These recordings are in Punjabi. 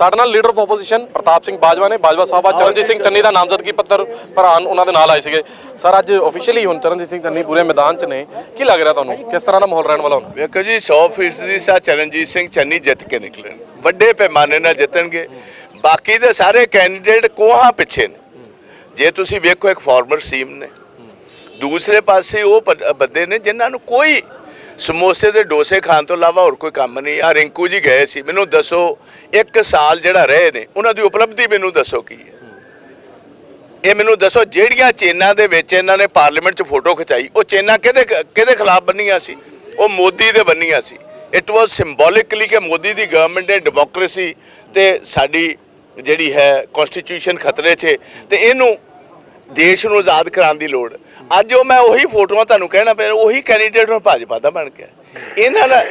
ਸਾਡੇ ਨਾਲ leader of opposition Partap Singh Bajwa ਨੇ। ਬਾਜਵਾ ਸਾਹਿਬ ਅੱਜ ਚਰਨਜੀਤ ਸਿੰਘ ਚੰਨੀ ਦਾ ਨਾਮਜ਼ਦਗੀ ਪੱਤਰ ਭਰਾਨ ਉਹਨਾਂ ਦੇ ਨਾਲ ਆਏ ਸੀਗੇ। ਸਰ ਅੱਜ ਆਫੀਸ਼ੀਅਲੀ ਹੁਣ ਚਰਨਜੀਤ ਸਿੰਘ ਚੰਨੀ ਪੂਰੇ ਮੈਦਾਨ 'ਚ ਨੇ। ਕੀ ਲੱਗ ਰਿਹਾ ਤੁਹਾਨੂੰ? ਕਿਸ ਤਰ੍ਹਾਂ ਦਾ ਮਾਹੌਲ ਰਹਿਣ ਵਾਲਾ ਹੁਣ? ਵੇਖੋ ਜੀ 100% ਸਾ ਚਰਨਜੀਤ ਸਿੰਘ ਚੰਨੀ ਜਿੱਤ ਕੇ ਨਿਕਲਣ ਵੱਡੇ ਪੈਮਾਨੇ ਨਾਲ ਜਿੱਤਣਗੇ। ਬਾਕੀ ਦੇ ਸਾਰੇ ਕੈਂਡੀਡੇਟ ਕੋਹਾਂ ਪਿੱਛੇ ਨੇ। ਜੇ ਤੁਸੀਂ ਵੇਖੋ ਇੱਕ ਫਾਰਮਰ ਸੀਮ ਨੇ। ਦੂਸਰੇ ਪਾਸੇ ਉਹ ਬੰਦੇ ਨੇ ਜਿਨ੍ਹਾਂ ਨੂੰ ਕੋਈ ਸਮੋਸੇ ਦੇ ਡੋਸੇ ਖਾਣ ਤੋਂ ਇਲਾਵਾ ਹੋਰ ਕੋਈ ਕੰਮ ਨਹੀਂ। ਆ ਰਿੰਕੂ ਜੀ ਗਏ ਸੀ। ਮੈਨੂੰ ਦੱਸੋ, ਇੱਕ ਸਾਲ ਜਿਹੜਾ ਰਹੇ ਨੇ, ਉਹਨਾਂ ਦੀ ਉਪਲਬਧੀ ਮੈਨੂੰ ਦੱਸੋ ਕੀ ਹੈ? ਇਹ ਮੈਨੂੰ ਦੱਸੋ, ਜਿਹੜੀਆਂ ਚੇਨਾਂ ਦੇ ਵਿੱਚ ਇਹਨਾਂ ਨੇ ਪਾਰਲੀਮੈਂਟ 'ਚ ਫੋਟੋ ਖਿਚਾਈ, ਉਹ ਚੇਨਾਂ ਕਿਹਦੇ ਕਿਹਦੇ ਖਿਲਾਫ ਬੰਨੀਆਂ ਸੀ? ਉਹ ਮੋਦੀ ਦੇ ਬੰਨੀਆਂ ਸੀ। ਇਟ ਵਾਸ ਸਿੰਬੋਲਿਕਲੀ ਕਿ ਮੋਦੀ ਦੀ ਗਵਰਨਮੈਂਟ ਨੇ ਡੈਮੋਕ੍ਰੇਸੀ ਤੇ ਸਾਡੀ ਜਿਹੜੀ ਹੈ ਕਨਸਟੀਟਿਊਸ਼ਨ ਖਤਰੇ 'ਚ ਹੈ। ਤੇ ਇਹਨੂੰ ਦੇਸ਼ ਨੂੰ ਆਜ਼ਾਦ ਕਰਾਉਣ ਦੀ ਲੋੜ। ਅੱਜ ਉਹ ਮੈਂ ਉਹੀ ਫੋਟੋਆਂ ਤੁਹਾਨੂੰ ਕਹਿਣਾ ਪਿਆ, ਉਹੀ ਕੈਂਡੀਡੇਟ ਹੁਣ ਭਾਜਪਾ ਦਾ ਬਣ ਗਿਆ। ਇਹਨਾਂ ਦਾ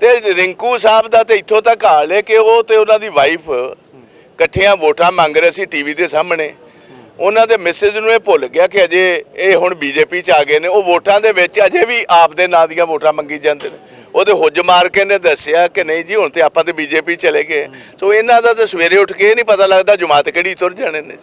ਤੇ ਰਿੰਕੂ ਸਾਹਿਬ ਦਾ ਤੇ ਇੱਥੋਂ ਤੱਕ ਹਾਲ ਹੈ ਕਿ ਉਹ ਤੇ ਉਹਨਾਂ ਦੀ ਵਾਈਫ ਇਕੱਠੀਆਂ ਵੋਟਾਂ ਮੰਗ ਰਹੇ ਸੀ ਟੀਵੀ ਦੇ ਸਾਹਮਣੇ। ਉਹਨਾਂ ਦੇ ਮਿਸਿਸ ਨੂੰ ਇਹ ਭੁੱਲ ਗਿਆ ਕਿ ਅਜੇ ਇਹ ਹੁਣ ਬੀਜੇਪੀ ਚ ਆ ਗਏ ਨੇ। ਉਹ ਵੋਟਾਂ ਦੇ ਵਿੱਚ ਅਜੇ ਵੀ ਆਪ ਦੇ ਨਾਂ ਦੀਆਂ ਵੋਟਾਂ ਮੰਗੀ ਜਾਂਦੇ ਨੇ। ਉਹਦੇ ਹੁੱਜ ਮਾਰ ਕੇ ਨੇ ਦੱਸਿਆ ਕਿ ਨਹੀਂ ਜੀ, ਹੁਣ ਤੇ ਆਪਾਂ ਤੇ ਬੀਜੇਪੀ ਚਲੇ ਗਏ। ਸੋ ਇਹਨਾਂ ਦਾ ਤਾਂ ਸਵੇਰੇ ਉੱਠ ਕੇ ਇਹ ਨਹੀਂ ਪਤਾ ਲੱਗਦਾ ਜਮਾਤ ਕਿਹੜੀ ਤੁਰ ਜਾਣੇ ਨੇ।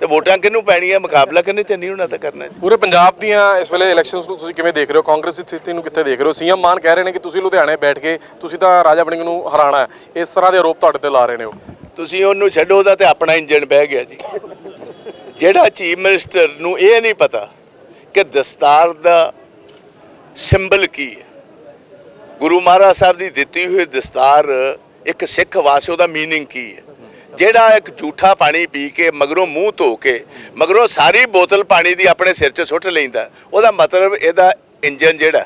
ਤੇ ਵੋਟਾਂ ਕਿਹਨੂੰ ਪੈਣੀ ਹੈ ਮੁਕਾਬਲਾ ਕਿਹਨੇ ਨਹੀਂ ਹੋਣਾ ਤਾਂ ਕਰਨਾ ਹੈ ਪੂਰੇ ਪੰਜਾਬ ਦੀਆਂ ਇਸ ਵੇਲੇ ਇਲੈਕਸ਼ਨਸ ਨੂੰ ਤੁਸੀਂ ਕਿਵੇਂ ਦੇਖ ਰਹੇ ਹੋ? ਕਾਂਗਰਸ ਦੀ ਸਥਿਤੀ ਨੂੰ ਕਿੱਥੇ ਦੇਖ ਰਹੇ ਹੋ? ਸੀਐਮ ਮਾਨ ਕਹਿ ਰਹੇ ਨੇ ਕਿ ਤੁਸੀਂ ਲੁਧਿਆਣੇ ਬੈਠ ਕੇ ਤੁਸੀਂ ਤਾਂ ਰਾਜਾ ਬਣਿੰਗ ਨੂੰ ਹਰਾਣਾ ਇਸ ਤਰ੍ਹਾਂ ਦੇ ਆਰੋਪ ਤੁਹਾਡੇ ਤੇ ਲਾ ਰਹੇ ਨੇ ਉਹ। ਤੁਸੀਂ ਉਹਨੂੰ ਛੱਡੋ ਉਹਦਾ ਤੇ ਆਪਣਾ ਇੰਜਣ ਬਹਿ ਗਿਆ ਜੀ। ਜਿਹੜਾ ਚੀਫ ਮਿਨਿਸਟਰ ਨੂੰ ਇਹ ਨਹੀਂ ਪਤਾ ਕਿ ਦਸਤਾਰ ਦਾ ਸਿੰਬਲ ਕੀ ਹੈ। ਗੁਰੂ ਮਹਾਰਾਜ ਸਾਹਿਬ ਦੀ ਦਿੱਤੀ ਹੋਈ ਦਸਤਾਰ ਇੱਕ ਸਿੱਖ ਵਾਸਿਓ ਦਾ ਮੀਨਿੰਗ ਕੀ ਹੈ? ਜਿਹੜਾ ਇੱਕ ਝੂਠਾ ਪਾਣੀ ਪੀ ਕੇ ਮਗਰੋਂ ਮੂੰਹ ਧੋ ਕੇ ਮਗਰੋਂ ਸਾਰੀ ਬੋਤਲ ਪਾਣੀ ਦੀ ਆਪਣੇ ਸਿਰ 'ਚ ਸੁੱਟ ਲੈਂਦਾ, ਉਹਦਾ ਮਤਲਬ ਇਹਦਾ ਇੰਜਨ ਜਿਹੜਾ,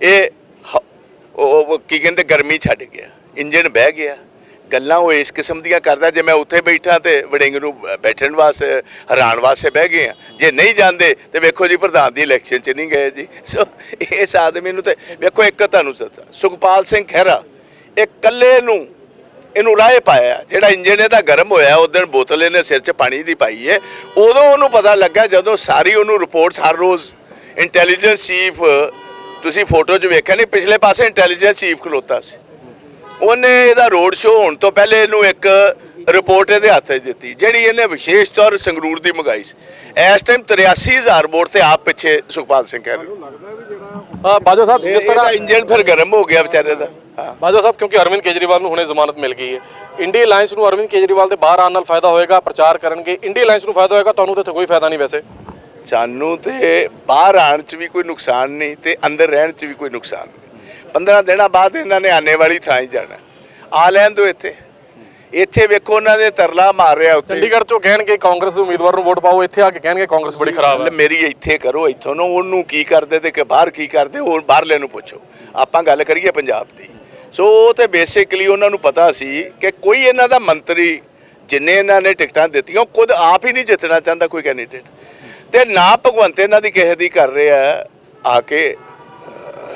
ਇਹ ਉਹ ਕੀ ਕਹਿੰਦੇ ਗਰਮੀ ਛੱਡ ਗਿਆ ਇੰਜਨ ਬਹਿ ਗਿਆ, ਗੱਲਾਂ ਉਹ ਇਸ ਕਿਸਮ ਦੀਆਂ ਕਰਦਾ, ਜੇ ਮੈਂ ਉੱਥੇ ਬੈਠਾ ਤੇ ਵੜਿੰਗ ਨੂੰ ਬੈਠਣ ਵਾਸਤੇ ਹੈਰਾਨ ਵਾਸਤੇ ਬਹਿ ਗਏ ਆ ਜੇ ਨਹੀਂ ਜਾਂਦੇ ਤੇ ਵੇਖੋ ਜੀ ਪ੍ਰਧਾਨ ਦੀ ਇਲੈਕਸ਼ਨ 'ਚ ਨਹੀਂ ਗਏ ਜੀ। ਸੋ ਇਸ ਆਦਮੀ ਨੂੰ ਤੇ ਵੇਖੋ ਇੱਕ ਤੁਹਾਨੂੰ ਸੱਚਾ, ਸੁਖਪਾਲ ਸਿੰਘ ਖਹਿਰਾ, ਇਹ ਕੱਲੇ ਨੂੰ ਇਹਨੂੰ ਰਾਹ ਪਾਇਆ। ਜਿਹੜਾ ਇੰਜਨ ਇਹਦਾ ਗਰਮ ਹੋਇਆ ਉਸ ਦਿਨ ਬੋਤਲ ਇਹਨੇ ਸਿਰ 'ਚ ਪਾਣੀ ਦੀ ਪਾਈ ਹੈ ਉਦੋਂ ਉਹਨੂੰ ਪਤਾ ਲੱਗਾ ਜਦੋਂ ਸਾਰੀ ਉਹਨੂੰ ਰਿਪੋਰਟਸ ਹਰ ਰੋਜ਼ ਇੰਟੈਲੀਜੈਂਸ ਚੀਫ ਤੁਸੀਂ ਫੋਟੋ 'ਚ ਵੇਖਿਆ ਨਹੀਂ ਪਿਛਲੇ ਪਾਸੇ ਇੰਟੈਲੀਜੈਂਸ ਚੀਫ ਖਲੋਤਾ ਸੀ। ਉਹਨੇ ਇਹਦਾ ਰੋਡ ਸ਼ੋਅ ਹੋਣ ਤੋਂ ਪਹਿਲੇ ਇਹਨੂੰ ਇੱਕ ਰਿਪੋਰਟ ਇਹਦੇ ਹੱਥ 'ਚ ਦਿੱਤੀ ਜਿਹੜੀ ਇਹਨੇ ਵਿਸ਼ੇਸ਼ ਤੌਰ ਸੰਗਰੂਰ ਦੀ ਮੰਗਾਈ ਸੀ। ਇਸ ਟਾਈਮ 83000 ਵੋਟ ਤੇ ਆਪ ਪਿੱਛੇ ਸੁਖਪਾਲ ਸਿੰਘ ਕਹਿ ਰਹੇ। ਅ, ਬਾਜਵਾ ਸਾਹਿਬ ਜਿਸ ਤਰ੍ਹਾਂ ਇੰਜਨ ਫਿਰ ਗਰਮ ਹੋ ਗਿਆ ਵਿਚਾਰੇ ਦਾ। ਬਾਜਵਾ ਸਾਹਿਬ ਕਿਉਂਕਿ ਅਰਵਿੰਦ ਕੇਜਰੀਵਾਲ ਨੂੰ ਹੁਣੇ ਜ਼ਮਾਨਤ ਮਿਲ ਗਈ ਹੈ। ਇੰਡੀ ਅਲਾਈਅੰਸ ਨੂੰ ਅਰਵਿੰਦ ਕੇਜਰੀਵਾਲ ਦੇ ਬਾਹਰ ਆਉਣ ਨਾਲ ਫਾਇਦਾ ਹੋਏਗਾ ਪ੍ਰਚਾਰ ਕਰਨਗੇ। ਇੰਡੀ ਅਲਾਈਅੰਸ ਨੂੰ ਫਾਇਦਾ ਹੋਏਗਾ ਤੁਹਾਨੂੰ ਤਾਂ ਇੱਥੇ ਕੋਈ ਫਾਇਦਾ ਨਹੀਂ ਵੈਸੇ। ਸਾਨੂੰ ਤੇ ਬਾਹਰ ਆਉਣ 'ਚ ਵੀ ਕੋਈ ਨੁਕਸਾਨ ਨਹੀਂ ਤੇ ਅੰਦਰ ਰਹਿਣ 'ਚ ਵੀ ਕੋਈ ਨੁਕਸਾਨ ਨਹੀਂ। 15 ਦਿਨਾਂ ਬਾਅਦ ਇਹਨਾਂ ਨੇ ਆਨੇ ਵਾਲੀ ਥਾਂ ਹੀ ਜਾਣਾ। ਆ ਲੈਣ ਦਿਓ ਇੱਥੇ। ਇੱਥੇ ਵੇਖੋ ਉਹਨਾਂ ਦੇ ਤਰਲਾ ਮਾਰ ਰਿਹਾ ਉੱਤੇ। ਚੰਡੀਗੜ੍ਹ ਚੋਂ ਕਹਿਣਗੇ ਕਾਂਗਰਸ ਦੇ ਉਮੀਦਵਾਰ ਨੂੰ ਵੋਟ ਪਾਓ ਇੱਥੇ ਆ ਕੇ ਕਹਿਣਗੇ ਕਾਂਗਰਸ ਬੜੀ ਖਰਾਬ ਹੈ। ਮੇਰੀ ਇੱਥੇ ਕਰੋ ਇੱਥੋਂ ਨੂੰ ਉਹਨੂੰ ਕੀ ਕਰਦੇ ਤੇ ਕਿ ਬਾਹਰ ਕੀ ਕਰਦੇ ਉਹ ਬਾਹਰਲੇ ਨੂੰ ਪੁੱਛੋ। ਆਪਾਂ ਗੱਲ ਕਰੀਏ ਪੰਜਾਬ ਦੀ। ਸੋ ਉਹ ਤੇ ਬੇਸਿਕਲੀ ਉਹਨਾਂ ਨੂੰ ਪਤਾ ਸੀ ਕਿ ਕੋਈ ਇਹਨਾਂ ਦਾ ਮੰਤਰੀ ਜਿੰਨੇ ਇਹਨਾਂ ਨੇ ਟਿਕਟਾਂ ਦਿੱਤੀਆਂ ਖੁਦ ਆਪ ਹੀ ਨਹੀਂ ਜਿੱਤਣਾ ਚਾਹੁੰਦਾ ਕੋਈ ਕੈਂਡੀਡੇਟ ਤੇ ਨਾ ਭਗਵੰਤ ਇਹਨਾਂ ਦੀ ਕਿਸੇ ਦੀ ਕਰ ਰਿਹਾ, ਆ ਕੇ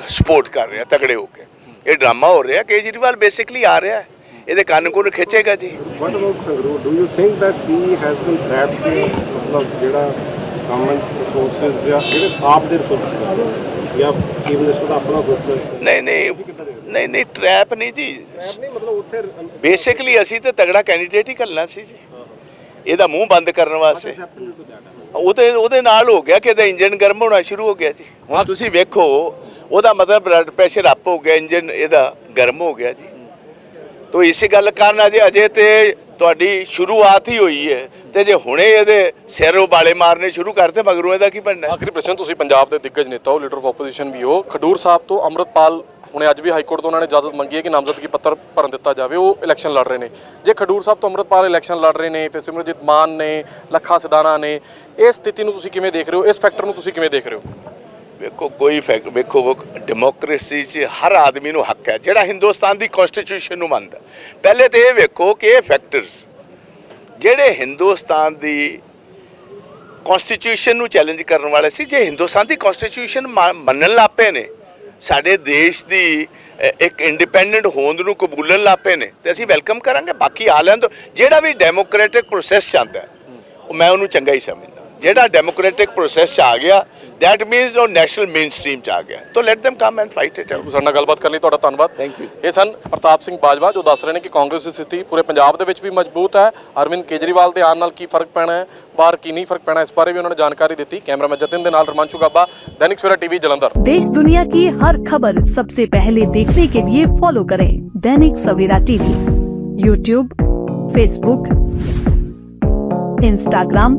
ਸਪੋਰਟ ਕਰ ਰਿਹਾ, ਤਗੜੇ ਹੋ ਕੇ। ਇਹ ਡਰਾਮਾ ਹੋ ਰਿਹਾ, ਕੇਜਰੀਵਾਲ ਬੇਸਿਕਲੀ ਆ ਰਿਹਾ ਇਹਦੇ ਕੰਨ ਕੁੰਨ ਖਿੱਚੇਗਾ ਜੀ। What about Sangrur? Do you think that he has been trapped ਮਤਲਬ ਜਿਹੜਾ ਗਵਰਨਮੈਂਟ ਰਿਸੋਰਸਸ ਜਾਂ ਜਿਹੜੇ ਆਪ ਦੇ ਰਿਸੋਰਸਸ ਜਾਂ ਚੀਫ ਮਿਨਿਸਟਰ ਦਾ ਆਪਣਾ ਫੋਕਸ ਨਹੀਂ ਨਹੀਂ ਨਹੀਂ ਨਹੀਂ ਟ੍ਰੈਪ ਨਹੀਂ ਜੀ। ਨਹੀਂ ਮਤਲਬ ਉੱਥੇ ਬੇਸਿਕਲੀ ਅਸੀਂ ਤੇ ਤਗੜਾ ਕੈਂਡੀਡੇਟ ਹੀ ਕਰਨਾ ਸੀ ਜੀ। ਇਹਦਾ ਮੂੰਹ ਬੰਦ ਕਰਨ ਵਾਸਤੇ। ਉਹਦੇ ਉਹਦੇ ਨਾਲ ਹੋ ਗਿਆ ਕਿ ਇਹਦਾ ਇੰਜਨ ਗਰਮ ਹੋਣਾ ਸ਼ੁਰੂ ਹੋ ਗਿਆ ਜੀ। ਹੁਣ ਤੁਸੀਂ ਵੇਖੋ ਉਹਦਾ ਮਤਲਬ ਬਲੱਡ ਪ੍ਰੈਸ਼ਰ ਅਪ ਹੋ ਗਿਆ ਇੰਜਨ ਇਹਦਾ ਗਰਮ ਹੋ ਗਿਆ ਜੀ। ਤੋ ਇਸੇ ਗੱਲ ਕਾਰਨ ਅਜੇ ਅਜੇ ਤੇ ਤੁਹਾਡੀ ਸ਼ੁਰੂਆਤ ਹੀ ਹੋਈ ਹੈ। ਤੇ ਜੇ ਹੁਣੇ ਇਹਦੇ ਸਿਰ ਉਬਾਲੇ ਮਾਰਨੇ ਸ਼ੁਰੂ ਕਰਤੇ ਮਗਰੋਂ ਇਹਦਾ ਕੀ ਬਣਨਾ? ਆਖਰੀ ਪ੍ਰਸ਼ਨ ਤੁਸੀਂ ਪੰਜਾਬ ਦੇ ਦਿੱਗਜ ਨੇਤਾ ਹੋ ਲੀਡਰ ਆਫ ਆਪੋਜੀਸ਼ਨ ਵੀ ਹੋ। ਖਡੂਰ ਸਾਹਿਬ ਤੋਂ ਅੰਮ੍ਰਿਤਪਾਲ ਹੁਣੇ ਅੱਜ ਵੀ ਹਾਈ ਕੋਰਟ ਤੋਂ ਉਹਨਾਂ ਨੇ ਇਜਾਜ਼ਤ ਮੰਗੀ ਹੈ ਕਿ ਨਾਮਜ਼ਦਗੀ ਪੱਤਰ ਭਰਨ ਦਿੱਤਾ ਜਾਵੇ ਉਹ ਇਲੈਕਸ਼ਨ ਲੜ ਰਹੇ ਨੇ। ਜੇ ਖਡੂਰ ਸਾਹਿਬ ਤੋਂ ਅੰਮ੍ਰਿਤਪਾਲ ਇਲੈਕਸ਼ਨ ਲੜ ਰਹੇ ਨੇ ਤੇ ਸਿਮਰਜੀਤ ਮਾਨ ਨੇ ਲੱਖਾ ਸਿਧਾਣਾ ਨੇ ਇਸ ਸਥਿਤੀ ਨੂੰ ਤੁਸੀਂ ਕਿਵੇਂ ਦੇਖ ਰਹੇ ਹੋ? ਇਸ ਫੈਕਟਰ ਨੂੰ ਤੁਸੀਂ ਕਿਵੇਂ ਦੇਖ ਰਹੇ ਹੋ? ਵੇਖੋ ਕੋਈ ਫੈਕਟ ਵੇਖੋ ਡੈਮੋਕ੍ਰੇਸੀ 'ਚ ਹਰ ਆਦਮੀ ਨੂੰ ਹੱਕ ਹੈ ਜਿਹੜਾ ਹਿੰਦੁਸਤਾਨ ਦੀ ਕਨਸਟੀਟਿਊਸ਼ਨ ਨੂੰ ਮੰਨਦਾ। ਪਹਿਲੇ ਤੇ ਇਹ ਵੇਖੋ ਕਿ ਇਹ ਫੈਕਟਰਸ ਜਿਹੜੇ ਹਿੰਦੁਸਤਾਨ ਦੀ ਕਨਸਟੀਟਿਊਸ਼ਨ ਨੂੰ ਚੈਲੰਜ ਕਰਨ ਵਾਲੇ ਸੀ, ਜੇ ਹਿੰਦੁਸਤਾਨ ਦੀ ਕਨਸਟੀਟਿਊਸ਼ਨ ਮੰਨਣ ਲੱਪੇ ਨੇ, ਸਾਡੇ ਦੇਸ਼ ਦੀ ਇੱਕ ਇੰਡੀਪੈਂਡੈਂਟ ਹੋਂਦ ਨੂੰ ਕਬੂਲਣ ਲੱਪੇ ਨੇ, ਤੇ ਅਸੀਂ ਵੈਲਕਮ ਕਰਾਂਗੇ, ਬਾਕੀ ਆ ਲੈਣ ਤੋਂ ਜਿਹੜਾ ਵੀ ਡੈਮੋਕ੍ਰੈਟਿਕ ਪ੍ਰੋਸੈਸ ਚਾਹੁੰਦਾ ਉਹ ਮੈਂ ਉਹਨੂੰ ਚੰਗਾ ਹੀ ਸਮਝਦਾ। ਜਿਹੜਾ ਡੈਮੋਕ੍ਰੈਟਿਕ ਪ੍ਰੋਸੈਸ ਚ ਆ ਗਿਆ that means ਉਹ ਨੈਸ਼ਨਲ ਮੇਨ ਸਟ੍ਰੀਮ ਚ ਆ ਗਿਆ ਤਾਂ let them come and fight it out ਸਾਡੇ ਨਾਲ ਗੱਲਬਾਤ ਕਰਨ ਲਈ ਤੁਹਾਡਾ ਧੰਨਵਾਦ Thank you. ਇਹ ਸਨ ਪ੍ਰਤਾਪ ਸਿੰਘ ਬਾਜਵਾ ਜੋ ਦੱਸ ਰਹੇ ਨੇ ਕਿ ਕਾਂਗਰਸ ਦੀ ਸਥਿਤੀ ਪੂਰੇ ਪੰਜਾਬ ਦੇ ਵਿੱਚ ਵੀ ਮਜ਼ਬੂਤ ਹੈ ਅਰਵਿੰਦ ਕੇਜਰੀਵਾਲ ਦੇ ਆਉਣ ਨਾਲ ਕੀ ਫਰਕ ਪੈਣਾ ਹੈ ਬਾਹਰ ਕੀ ਨਹੀਂ ਫਰਕ ਪੈਣਾ ਇਸ ਬਾਰੇ ਵੀ ਉਹਨਾਂ ਨੇ ਜਾਣਕਾਰੀ ਦਿੱਤੀ ਕੈਮਰਾਮੈਨ ਜਤਿਨ ਦੇ ਨਾਲ ਰਮਾਂਸ਼ੂ ਗਾਬਾ ਦੈਨਿਕ ਸਵੇਰਾ ਟੀਵੀ ਜਲੰਧਰ देश दुनिया की हर खबर सबसे पहले देखने के लिए फॉलो करें Dainik Savera TV YouTube Facebook Instagram